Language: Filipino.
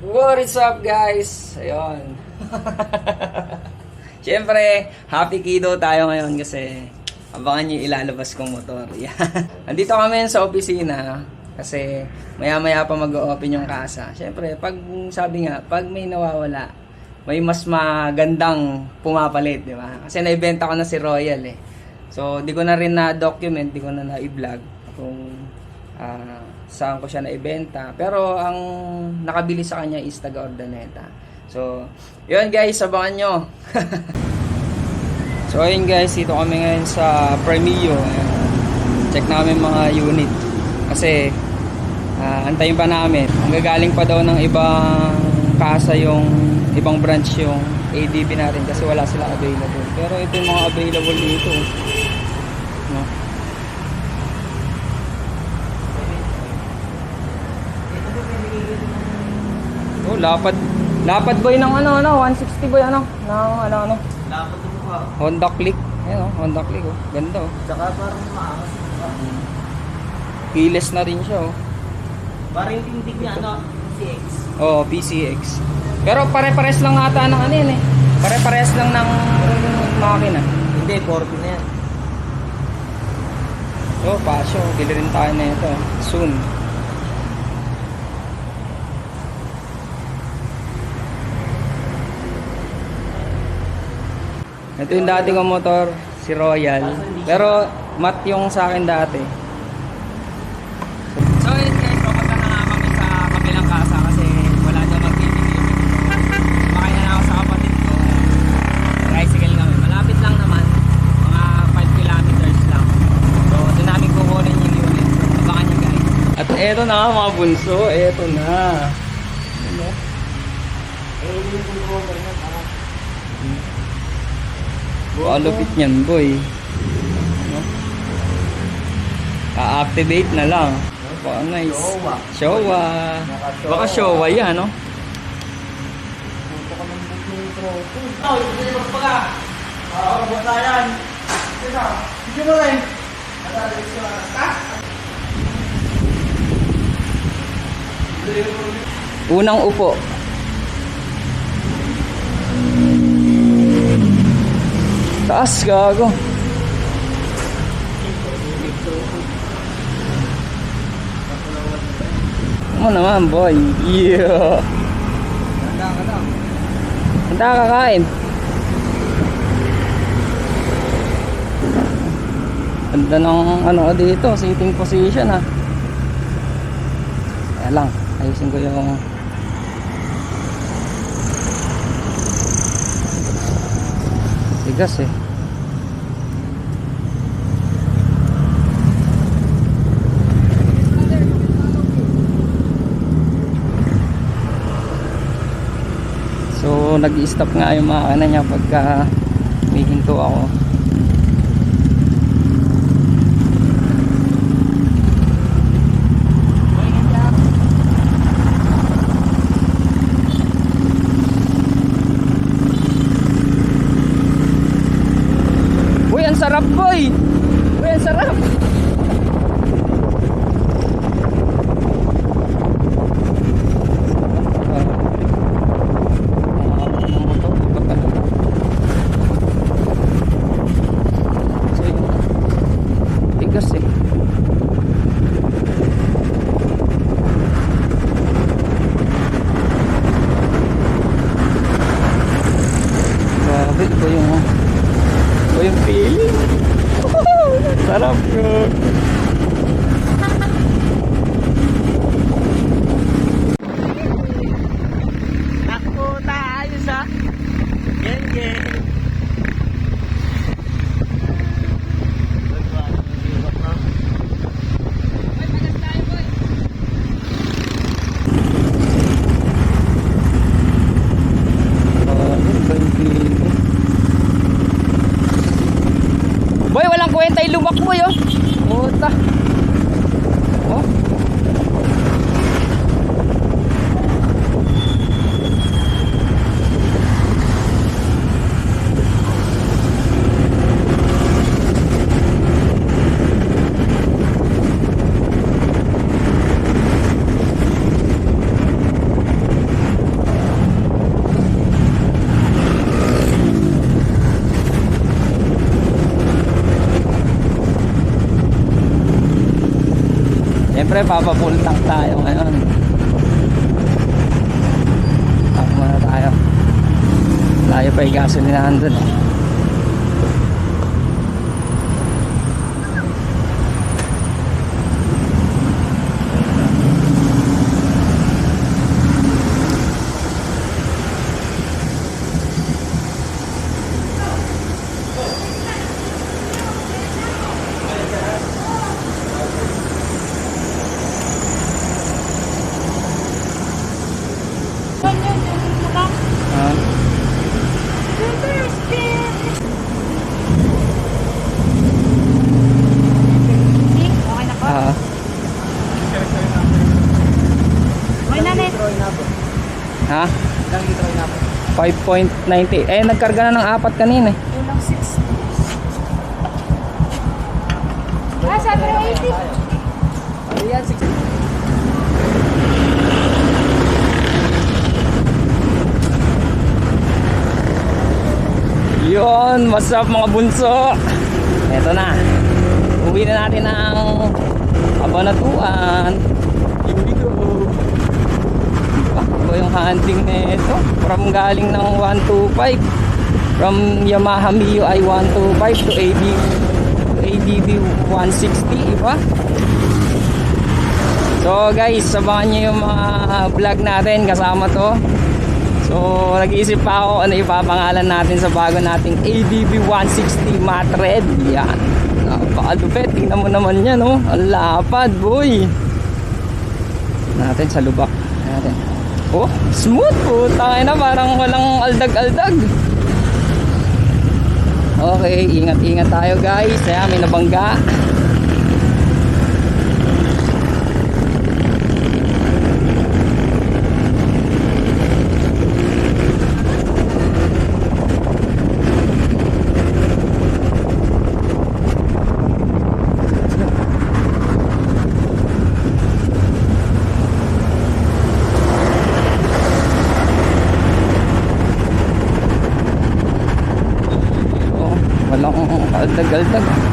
What is up guys? Ayun. Siyempre, happy kiddo tayo ngayon kasi abangan nyo ilalabas kong motor. Yan. Nandito kami sa opisina kasi maya-maya pa mag-open yung kasa. Siyempre, pag sabi nga, pag may nawawala, may mas magandang pumapalit, di ba? Kasi naibenta ko na si Royal eh. So, di ko na rin na-document, di ko na na-i-vlog kung ah, saan ko siya naibenta. Pero ang nakabili sa kanya is taga Ordaneta. So, yun guys, abangan nyo. so, ayun guys, dito kami ngayon sa Premio. Check namin mga unit. Kasi, ah, antayin pa namin. Ang gagaling pa daw ng ibang kasa yung ibang branch yung ADB natin kasi wala sila available. Pero ito yung mga available dito. No? Oh, lapad. Lapad boy ng ano ano, 160 boy ano, ng ano ano. Dapat mo ka. Honda Click. Ayun oh, Honda Click oh. Ganda oh. Tsaka parang maangas. Keyless na rin siya oh. Parang tindig niya, ano, CX. Oh, PCX. Pero pare-pares lang ata ng ano yun eh. Pare-pares lang ng makina. Hindi, 40 na yan. Oh, pasyo. Bili rin tayo na ito. Soon. Ito yung dati kong motor, si Royal. Pero mat yung sa akin dati. So yun guys, papunta na nga kami sa kabilang kasa kasi wala daw mag-ibig. Sumakay na ako sa kapatid ko. Tricycle kami. Malapit lang naman. Mga 5 kilometers lang. So doon namin kukunin yung unit. Abangan nyo guys. At eto na mga bunso. Eto na. Ano? Eh, yung controller niya, parang Bukalupit niyan boy. Ano? A-activate na lang. Baka nice. Showa. Showa. Baka showa yan, no? puto ka ng book yung troto. Hindi mo. Oo, basta yan. Ito, hindi mo rin. Unang upo. Taas, gago. Ano naman, boy? Yeah. Handa ka na. Handa kakain. Ganda ng ano dito, sitting position ha. Kaya lang, ayusin ko yung tigas eh. So, nag-stop nga yung makina niya pagka may hinto ako. sarap boy. Uy, sarap. Tigas. Eh. Sarap yun. kwenta yung lumakbo yun. Puta. Oh. Syempre, papapull tank tayo ngayon. Tank muna tayo. Layo pa yung gasolinahan dun. eh. Ha? Ilang litro na po? 5.90. Eh, nagkarga na ng apat kanina eh. Kulang 6. Ah, sabi ko 80. Ano yan? 60. Yun, what's up mga bunso? Eto na. Uwi na natin ang kabanatuan. Indigo. Ako yung handling na ito. From galing ng 125. From Yamaha MIUI 125 to AD to ADB 160, iba? So guys, sabangan nyo yung mga vlog natin kasama to. So, nag-iisip pa ako ano ipapangalan natin sa bago nating ADB 160 Mat Red. Yan. Napakalupit. Tingnan mo naman yan, oh. Ang lapad, boy. Natin sa lubak. Natin. Oh, smooth po. Tangay na, parang walang aldag-aldag. Okay, ingat-ingat tayo guys. Kaya may nabangga. Oh, walang aldag-aldag.